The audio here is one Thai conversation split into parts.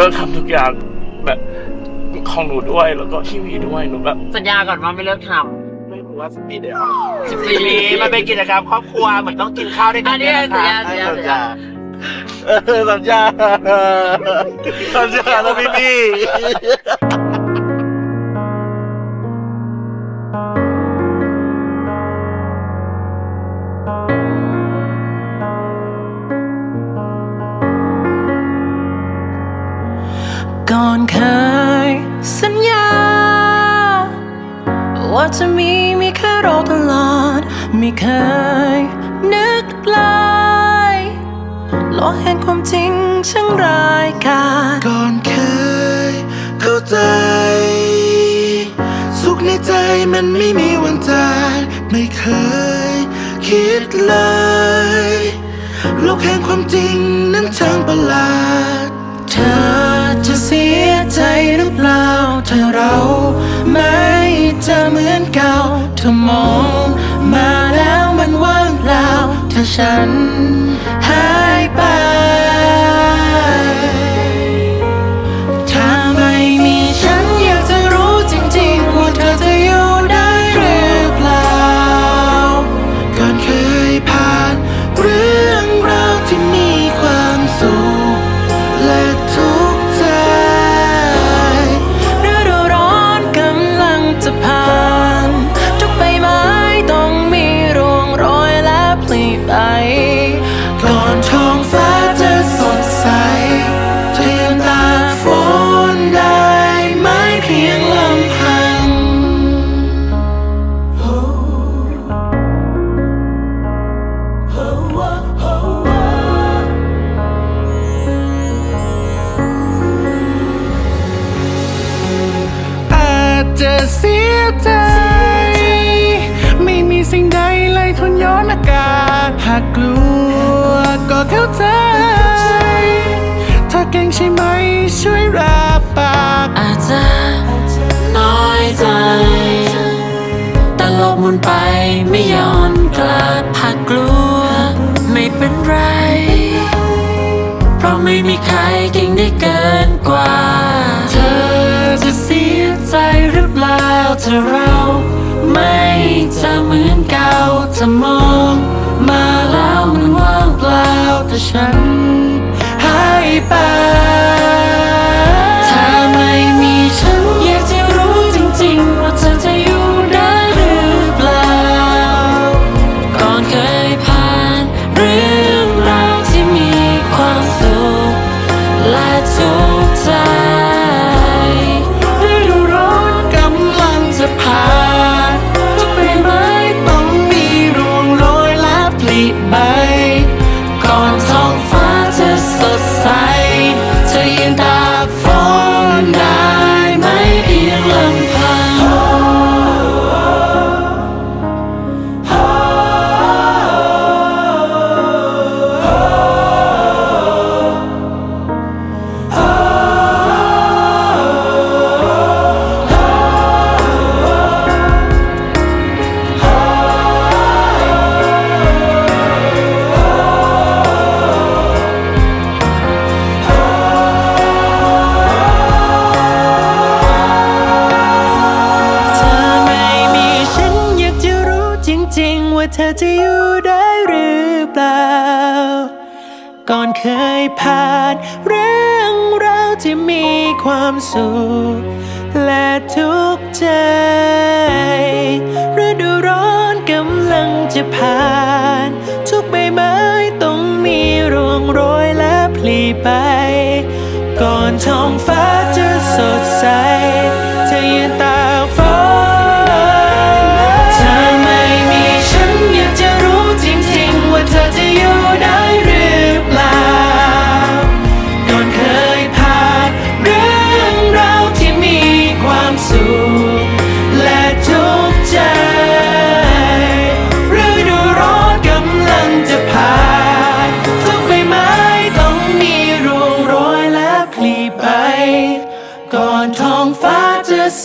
ลิกทำทุกอย่างแบบของหนูด้วยแล้วก็ทีวีด้วยหนูแบบสัญญาก่อนว่าไม่เลิกทไม่รู้ว่าสปีดเดียวำสิบปีสี่นี้มันเป็นกิจกรรมครอบครัวเหมือนต้องกินข้าวด้วยกัอันนนี้เนี่ยสัญนะญาคะสัญญาสัญญาเออสัญญาสัญญาแล้วพี่พี่ ว่าจะมีมีแค่เราตลอด ไม่เคยนึกเลยโลกแห่งความจริงช่างร้ายกาจก่อนเคยเข้าใจ สุขในใจมันไม่มีวันจางไม่เคยคิดเลยโลกแห่งความจริงนั้นช่างประหลาด เธอจะเสียใจหรือเปล่าถ้าเราไม่ เจะเหมือนเก่าเธอมองมาแล้วมันว่างเปล่าถ้าฉันหายไป จะเสียใจ ไม่มีสิ่งใดเลยทนย้อนอากาศ หากกลัวก็เข้าใจ ถ้าเก่งใช่ไหมช่วยรับปากอาจจะน้อยใจ แต่โลกหมุนไปไม่ย้อนกลับหากกลัวไม่เป็นไร เพราะไม่มีใครเก่งได้เกินกว่าาถ้าเราไม่จะเหมือนเก่าจะมองมาแล้วมันว่างเปล่าแต่ฉันหายไป งว่าเธอจะอยู่ได้หรือเปล่า ก่อนเคยผ่านเรื่องราวที่มีความสุขและทุกข์ใจฤดูร้อนกำลังจะผ่าน ทุกใบไม้ต้องมีร่วงโรยและผลิไป ก่อนท้องฟ้า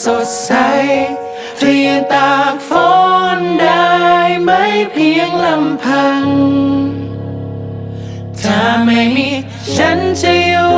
สดใสเธอยังตากฝนได้ไม่เพียงลำพัง ถ้าไม่มีฉันจะอยู่